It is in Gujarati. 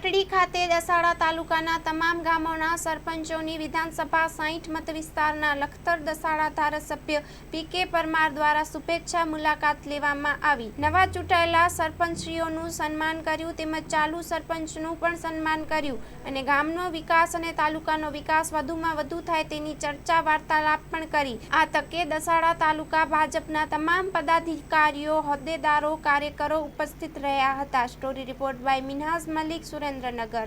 પાટડી ખાતે દસાડા તાલુકાના તમામ ગામોના સરપંચોની વિધાનસભા સાહીઠ મત વિસ્તારના લખતર દસાડા ધારાસભ્ય પી કે પરમાર દ્વારા શુભેચ્છા મુલાકાત લેવામાં આવી. નવા ચૂંટાયેલા સરપંચશ્રીઓનું સન્માન કર્યું તેમજ ચાલુ સરપંચનું પણ સન્માન કર્યું અને ગામનો વિકાસ અને તાલુકાનો વિકાસ વધુમાં વધુ થાય તેની ચર્ચા વાર્તાલાપ પણ કરી. આ તકે દસાડા તાલુકા ભાજપના તમામ પદાધિકારીઓ, હોદ્દેદારો, કાર્યકરો ઉપસ્થિત રહ્યા હતા. Story report by Minhaz Malik Surendranagar.